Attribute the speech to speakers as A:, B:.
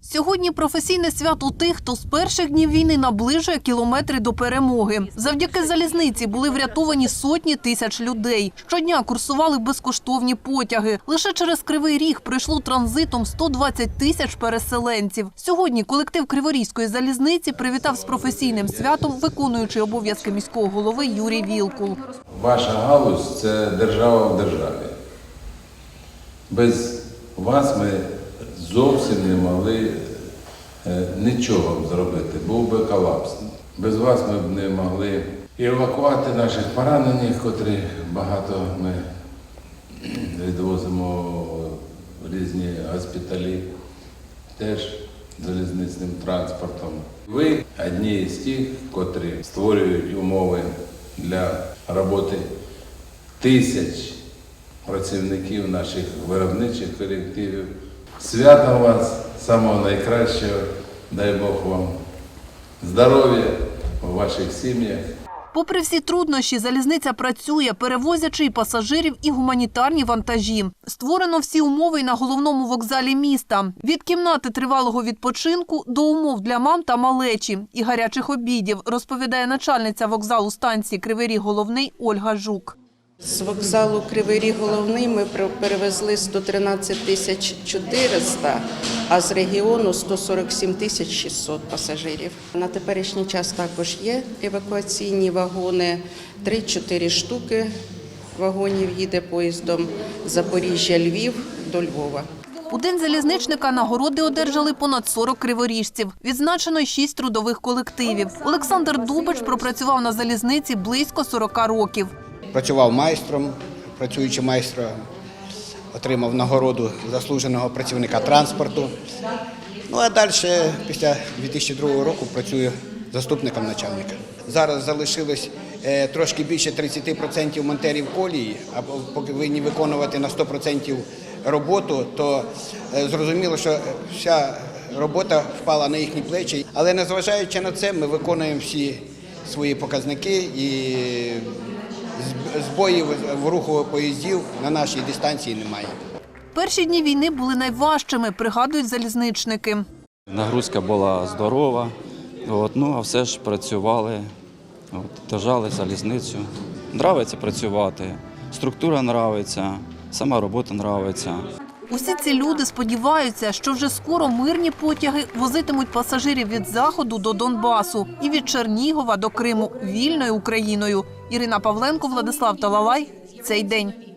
A: Сьогодні професійне свято тих, хто з перших днів війни наближує кілометри до перемоги. Завдяки залізниці були врятовані сотні тисяч людей. Щодня курсували безкоштовні потяги. Лише через Кривий Ріг пройшло транзитом 120 тисяч переселенців. Сьогодні колектив Криворізької залізниці привітав з професійним святом виконуючий обов'язки міського голови Юрій Вілкул.
B: Ваша галузь це держава в державі. Без вас ми зовсім не могли е, нічого зробити, був би колапс. Без вас ми б не могли евакувати наших поранених, котрі багато ми відвозимо в різні госпіталі, теж залізничним транспортом. Ви одні з тих, котрі створюють умови для роботи тисяч працівників наших виробничих колективів. Святом вас, самого найкращого, дай Бог вам здоров'я у ваших сім'ях.
A: Попри всі труднощі, залізниця працює, перевозячи і пасажирів, і гуманітарні вантажі. Створено всі умови й на головному вокзалі міста. Від кімнати тривалого відпочинку до умов для мам та малечі і гарячих обідів, розповідає начальниця вокзалу станції Кривий Ріг Головний Ольга Жук.
C: З вокзалу Кривий Ріг головний ми перевезли 113 тисяч 400, а з регіону 147 тисяч 600 пасажирів. На теперішній час також є евакуаційні вагони, 3-4 штуки вагонів їде поїздом Запоріжжя-Львів до Львова.
A: У день залізничника нагороди одержали понад 40 криворіжців. Відзначено 6 трудових колективів. Олександр Дубич пропрацював на залізниці близько 40 років.
D: Працював майстром, працюючи майстром, отримав нагороду заслуженого працівника транспорту. Ну а далі, після 2002 року, працюю заступником начальника. Зараз залишилось е, трошки більше 30% монтерів колії, а повинні виконувати на 100% роботу, то е, зрозуміло, що вся робота впала на їхні плечі. Але незважаючи на це, ми виконуємо всі свої показники і збоїв в руху поїздів на нашій дистанції немає.
A: Перші дні війни були найважчими, пригадують залізничники.
E: Нагрузка була здорова, от, ну а все ж працювали, от, держали залізницю. Нравиться працювати, структура нравиться, сама робота нравиться.
A: Усі ці люди сподіваються, що вже скоро мирні потяги возитимуть пасажирів від заходу до Донбасу і від Чернігова до Криму вільною Україною. Ірина Павленко, Владислав Талалай. Цей день.